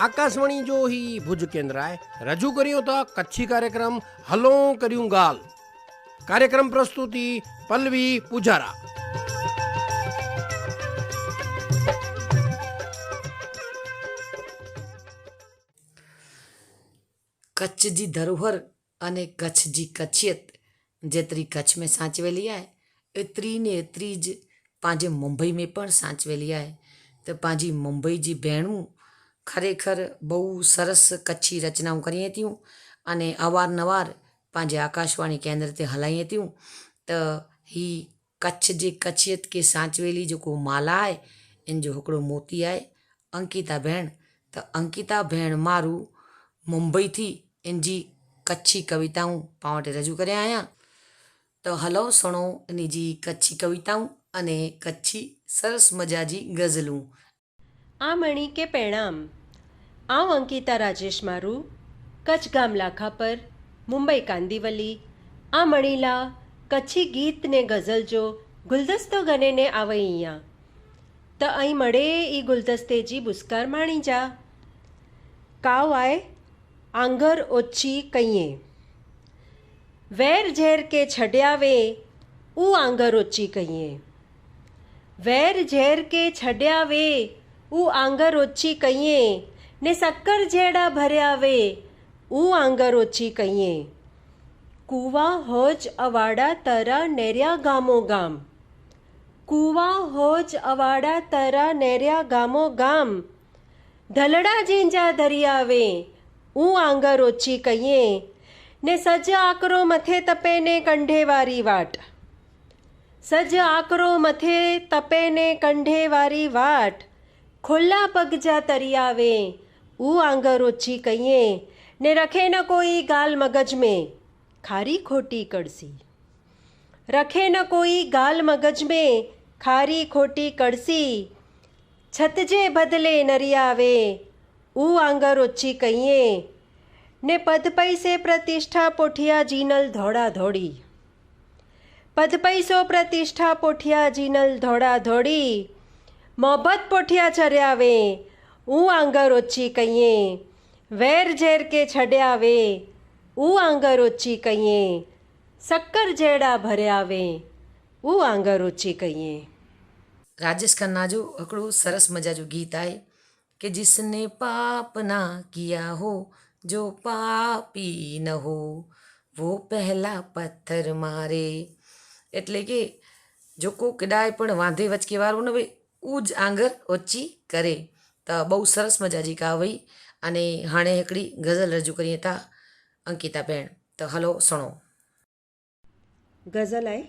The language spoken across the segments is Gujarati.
આકાશવાણી જો હી ભુજ કેન્દ્રાએ રજૂ કર્યો હતો કચ્છી કાર્યક્રમ હલો કર્યું ગાલ. કાર્યક્રમ પ્રસ્તુતિ પલ્લવી પૂજારા. કચ્છજી ધરોહર અને કચ્છજી કચ્છિયત જેતરી કચ્છ મેં સાચવેલી આય એતરી ને એતરી જ पंहिंजे मुंबई में पण सांचवेली आहे त पंहिंजी मुंबई जी भेणूं ખરેખર બહુ સરસ કચ્છી રચનાઓ કરી હતી અને અવારનવાર પાંજે આકાશવાણી કેન્દ્ર તે હલાઈ હતી તો હી કચ્છ જે કચ્છિયત કે સાંચવેલી જેકો માલા આય, એન જો હકડો મોતી આય, અંકિતા ભેણ. તો અંકિતા ભેણ મારું મુંબઈથી એનજી કચ્છી કવિતાઓ પાવટે રજૂ કર્યા આયા. તો હલો સણો, એની જી કચ્છી કવિતાઓ અને કચ્છી સરસ મજાજી ગઝલું. આ આમણી કે પેણામ. આવ અંકિતા રાજેશ મારું. કચ્છ ગામ લાખા પર. મુંબઈ કાંદીવલી. આ મણીલા કચ્છી ગીત ને ગઝલ જો ગુલદસ્તો ગનેને આવે અહીંયા તો અહીં મળે એ ગુલદસ્તેજી બુસ્કાર માણી જા. કાવ આય, આંગર ઓછી કહીએ વેર ઝેર કે છડ્યાવે ઉ આંગર ઓછી કહીએ વેર ઝેર કે છડ્યા વે ઉ આંગર ઓછી કહીએ ને સક્કર જેડા ભર્યા વે ઉ આંગર ઓછી કહીએ કૂવા, હોજ, અવાડા, તરા, નેર્યા ગામો ગામ. કૂવા, હોજ, અવાડા, તરા, નેર્યા ગામો ગામ. ધલડા ઝીંજા દરિયાવે ઉ આંગર ઓછી કહીએ ને સજ આકરો મથે તપે ને કંઢેવારી વાટ. સજ આકરો મથે તપે ને કંઢે વારી વાટ. ખુલ્લા પગજા તરિયાવે ઉ આંગર ઓછી કહીએ, ને રખે ન કોઈ ગાલ મગજ મેં. ખારી ખોટી કડસી રખે ન કોઈ ગાલ મગજ મેં, ખારી ખોટી કડસી છતજે બદલે નરિયાવે ઉ આંગર ઓછી કહીએ, ને પદ પૈસે પ્રતિષ્ઠા પોઠિયા જીનલ ધોળા ધોડી પદ પૈસો પ્રતિષ્ઠા પોઠિયા જીનલ ધોડા ધોડી મોહબ્બત પોઠિયા ચર્યાવે હું આંગર ઓછી કહીએ વેર ઝેર કે છડ્યાવે હું આંગર ઓછી કહીએ શક્કર જેડા ભર્યાવે હું આંગર ઓછી કહીએ राजेश खन्ना जो हिकिड़ो सरस मज़ा जो गीत आहे कि जिसने पाप ना किया हो जो पापी न हो वो પહેલા પથ્થર મારે એટલે કે જોકો કદાય પણ વાંધે વચકે વાળું ને ભાઈ ઉજ આંગર ઓછી કરે. તો બહુ સરસ મજાજી કાવઈ અને હાણે હેકડી ગઝલ રજૂ કરીએ તા અંકિતા બેન. તો હલો સણો. ગઝલ આય,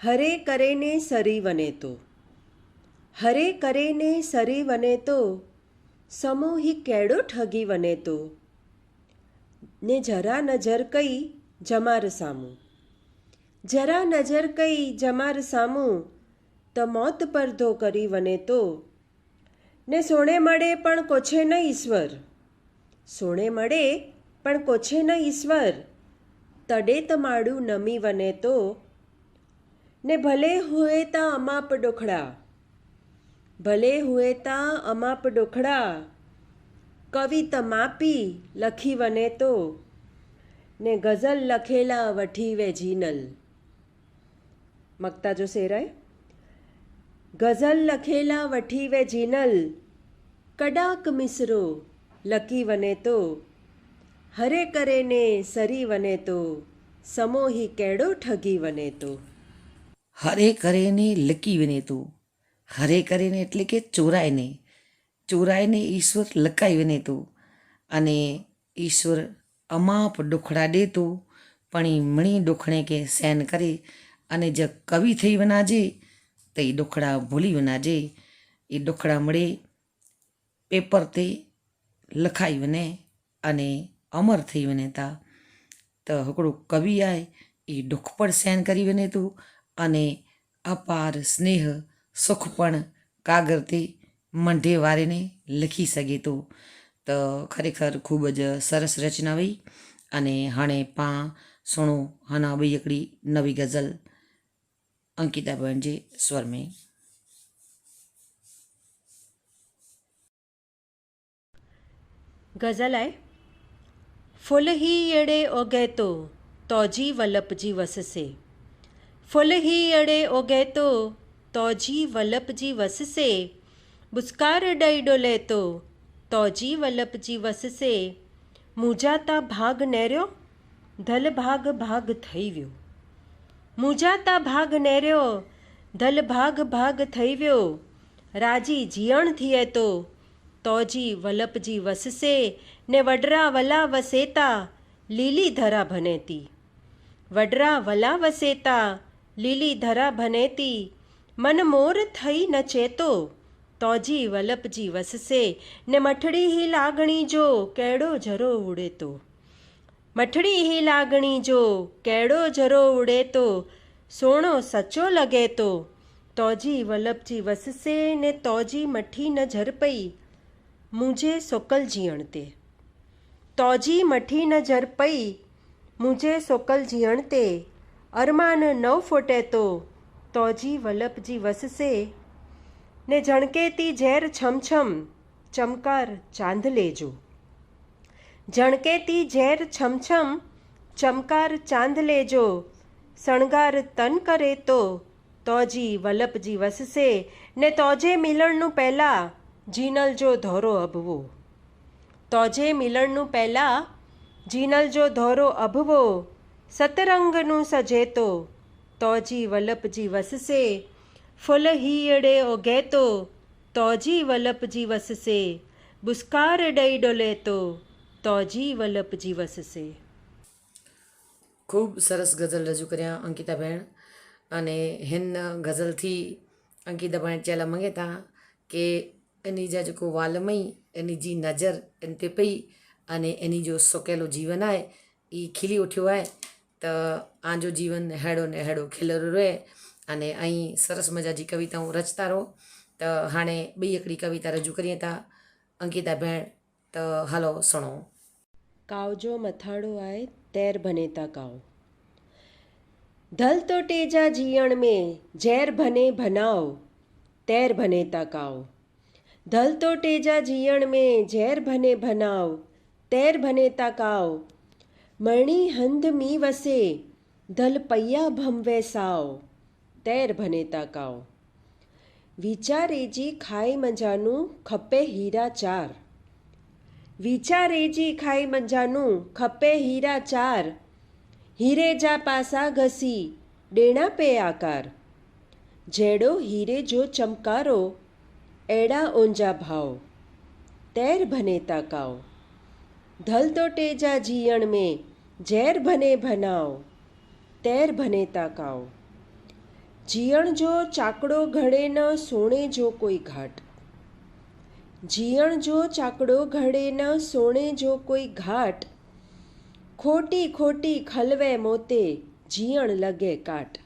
હરે કરે ને સરી વને તો, હરે કરે ને સરી વને તો, સમૂહી કેડો ઠગી વને તો, ને જરા નજર કઈ જમાર સામું જરા નજર કઈ જમાર સામું, તો મોત પરધો કરી વને તો. ને સોણે મળે પણ કોછે ન ઈશ્વર. સોણે મળે પણ કોછે ન ઈશ્વર. તડે તમાડું નમી વને તો. ને ભલે હુએ તા અમાપ ડોખડા. ભલે હુએ તા અમાપ ડોખડા. કવિ તમાપી લખી વને તો. ને ગઝલ લખેલા વઠીવે જીનલ મગતા જો શેરાય? ગઝલ લખેલા વઠીવે જીનલ, કડાક મિસરો લકી વને તો. હરે કરે ને સરી વને તો, સમોહી કેડો ઠગી વને તો. હરે કરેને લકી વને તો. હરે કરેને એટલે કે ચોરાઈને ચોરાઈને ઈશ્વર લકાઈ વને તો. અને ઈશ્વર અમાપ ડોખડા દેતો પણ એ મણી ડોખણે કે સહેન કરે અને જ કવિ થઈ વનાજે, તે ડોખડા ભૂલી વનાજે. એ ડોખડા મળે, પેપર તે લખાઈ વને અને અમર થઈ વને તા. તો હકડું કવિ આય એ દુઃખ પણ સહન કરી વને તું અને અપાર સ્નેહ, સુખ પણ કાગરથી મંઢે વારેને લખી શકે તું. તો ખરેખર ખૂબ જ સરસ રચના વઈ અને હણે પા, સોણું, હના બૈયકડી નવી ગઝલ અંકિતાબહેનજી સ્વર્મી. ગઝલાય, ફુલહી એડે ઓગે તો તોજી વલ્લભજી વસશે ફુલહી અડે ઓગે તો તોજી વલ્લભજી વસશે બુસ્કાર ડૈડો લેતો તોજી વલ્લભજી વસશે મૂજાતા ભાગ નેર્યો, ધલ ભાગ ભાગ થઈ ગયો મૂજાતા ભાગ નેર્યો, ધલ ભાગ ભાગ થઈ વ્યો રાજી જીયણ થીએ તો, તોજી વલપજી વસશે ને વડરા વલા વસેતા, લીલી ધરા ભનેતી. વડરા વલા વસેતા, લીલી ધરા ભનેતી, મન મોર થઈ ન ચેતો. તોજી વલપજી વસશે ને મઠડી હી લાગણી જો કેડો જરો ઉડે તો મઠડી હી લાગણી જો કેડો જરો ઉડે તો, સોણો સચો લગે તો. તોજી વલ્લભજી વસશે ને તોજી મઠી ન ઝરપઈ, મુજે સોકલ જીયણતે. તોજી મઠી ન ઝરપઈ, મુજે સોકલ જીયણતે. અરમાન નવ ફોટે તો, તોજી વલ્લભજી વસશે ને જણકેતી ઝેર છમછમ ચમકાર ચાંદ લેજો. જણકેતી ઝેર છમછમ, ચમકાર ચાંદ લેજો, શણગાર તન કરે તો તોજી વલ્લભજી વસશે ને તોજે મિલણનું પહેલાં, જીનલ જો ધોરો અભવો. તોજે મિલણનું પહેલાં, જીનલ જો ધોરો અભવો, સતરંગનું સજેતો તોજી વલ્લભજી વસશે ફૂલ હીયડે ઓગેતો તોજી વલ્લભજી વસશે બુસ્કાર ડઈ ડોલે તો જીવલપજી વસશે ખૂબ સરસ ગઝલ રજૂ કર્યા અંકિતાબેન અને હેન ગઝલથી અંકિતાબેન ચેલા મંગેતા કે એની જા જકો વાલમઈ એની જી નજર, એન તે પઈ અને એની જો સોકેલો જીવન આય એ ખીલી ઉઠ્યો આય, તો આજો જીવન હેડો ને હેડો ખીલરો રહે અને અહીં સરસ મજાજી કવિતાઓ રચતા રહો. તો હાણે બે એકડી કવિતા રજૂ કરીએ હતા અંકિતા ભેણ તો હાલો સણો. કાવજો મથાળો આય તેર ભનેતા કાવ. ધલ તો ટેજા જીયણ में ઝેર ભને ભનાવ, તેર ભનેતા કાવ. ધલ તો ટેજા જીયણ में ઝેર ભને ભનાવ, તેર ભનેતા કાવ. મણી હંધ મી વસે, ધલ પૈયા ભમવે સાવ, તેર ભનેતા કાવ. વિચારેજી ખાય મજાનું ખપે હીરા ચાર. વિચારેજી ખાઈ મંજાનું, ખપે હીરા ચાર, હીરે જા પાસા ઘસી, ડેણા પે આકાર. જેડો હીરે જો ચમકારો, એડા ઓંજા ભાવ. તેર ભને કાવ ધલ તો ટેજા જીયણ में ઝેર ભને ભનાવ. તેર ભને કાવ જીયણ જો ચાકડો ઘડે ન, સોણે જો કોઈ ઘાટ. જીયણ જો ચાકડો ઘડે ન, સોણે જો કોઈ ઘાટ. ખોટી ખોટી ખલવે મોતે જીયણ લગે કાટ.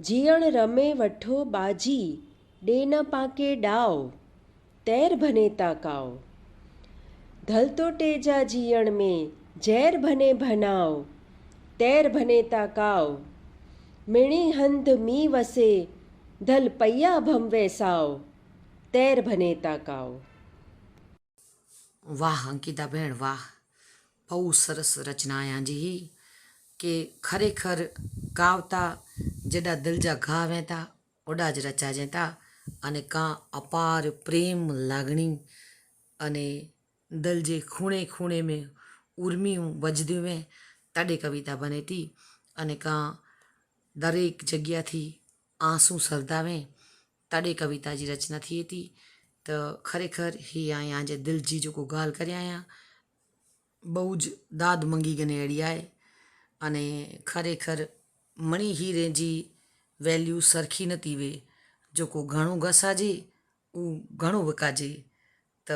જીયણ રમે વઠ્ઠો બાજી ડે ન પાકે ડાવ તેર ભનેતા કાવ ધલતો ટેજા જીયણ में ઝેર ભને ભનાવ તેર ભનેતા કાવ મીણી હંધ મી વસે, ધલ પૈયા ભમવે સાવ તેર ભનેતા કાવ વાહ અંકિતાબેન વાહ. બહુ સરસ રચના આંજી કે ખરેખર ગાવતા જેડા દિલ જા ઘા વહેતા ઓડા જ રચા જતા અને કાં અપાર પ્રેમ લાગણી અને દિલ જે ખૂણે ખૂણે में ઉર્મિયું વજદ્યું મેં, તડે કવિતા બને તી, અને કાં દરેક જગ્યાથી આંસુ સરદાવે तॾहिं कविता जी रचना थिए थी, त ख़रेखर हीअ आहियां जे दिलि जी जेको ॻाल्हि करे आहियां બહુ જ દાદ મંગી ગને અડિયાએ અને ખરેખર મણી હીરે जी વેલ્યू સરખી નતી વે જોકો ઘણું ઘસાજે ઉ ઘણું વકાજે त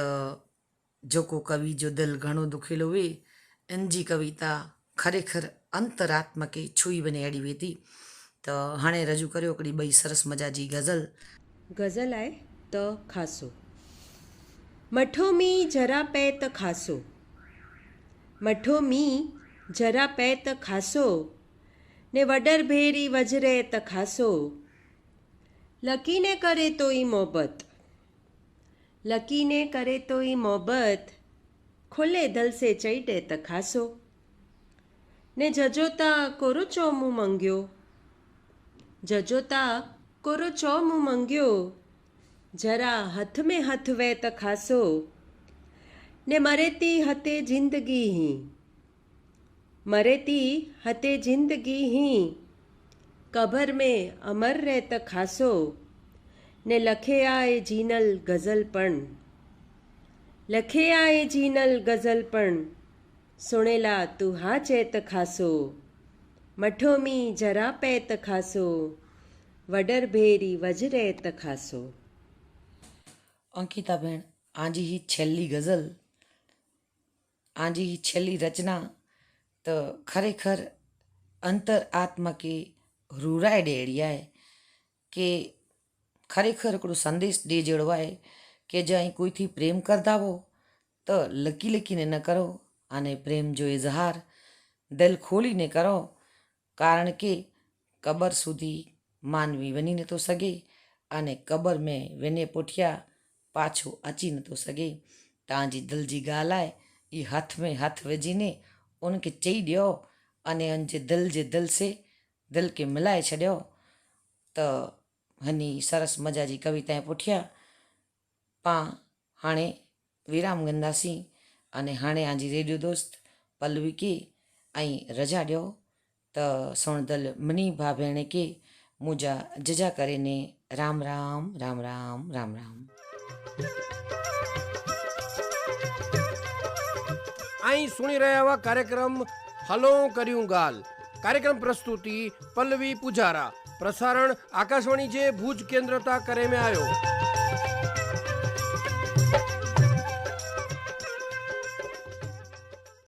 જોકો કવિ જો દિલ ઘણો દુખેલો વે એનજી કવિતા ખરેખર અંતરાત્મકે છુઈ બને અડી વેતી त હાणे રજૂ કર્યો हिकिड़ी ॿई સરસ મજા जी ગઝલ ગઝલ આય ત ખાસો. મઠો મી જરા પે ત ખાસો. મઠો મી જરા પે ત ખાસો. ને વડર ભેરી વજરે ત ખાસો. લકીને કરે તોય મોહબત. લકીને કરે તોય મોહબત. ખુલ્લે દલ સે ચૈટે તખાસો ને જજોતા કોરો ચોમું મંગ્યો. જજોતા કોરો ચોમું મંગ્યો? જરા હથ મેં હથ વે તખાસો ને મરેતી હતે જિંદગી હી. મરેતી હતે જિંદગી હી. કબર મેં અમર રહેત ખાસો. ને લખે આય જીનલ ગઝલ પણ. લખે આય જીનલ ગઝલ પણ. સુણેલા તું હા ચેત ખાસો. મઠોમી જરા પેત ખાસો. વડરભેરી વજરે તખાસો અંકિતાબેન આજી છેલ્લી ગઝલ, આજી છેલ્લી રચના, તો ખરેખર અંતર આત્મા કે રૂરાય ડેરિયાએ કે ખરેખર એકડો સંદેશ દે જળવાય, કે જ્યાં કોઈથી પ્રેમ કરતાવો તો લકી લકીને ન કરો, અને પ્રેમ જો ઇઝહાર દિલ ખોલીને કરો, કારણ કે કબર સુધી માનવી વની નતો સગે અને કબર में વને पुठिया પાછો અચી નતો સગે तव्हांजी दिलि जी ॻाल्हि आहे ई हथ में हथ विझीने उनखे चई ॾियो अने उनजे दिलि जे दिलि से दिलि खे मिलाए छॾियो त हनी सरस मज़ा जी कविता जे पुठियां पाण हाणे विराम कंदासीं अने हाणे आजी रेडियो दोस्त पल्लवी खे ऐं रजा ॾियो त सुणदल मनी भाउ भेण खे મુજા જજા કરીને રામ રામ રામ રામ રામ રામ. અહીં સુણી રહ્યા એવા કાર્યક્રમ હલો કર્યું ગાલ. કાર્યક્રમ પ્રસ્તુતિ પલ્લવી પૂજારા. પ્રસારણ આકાશવાણી જે ભુજ કેન્દ્રતા કરે મેં આવ્યો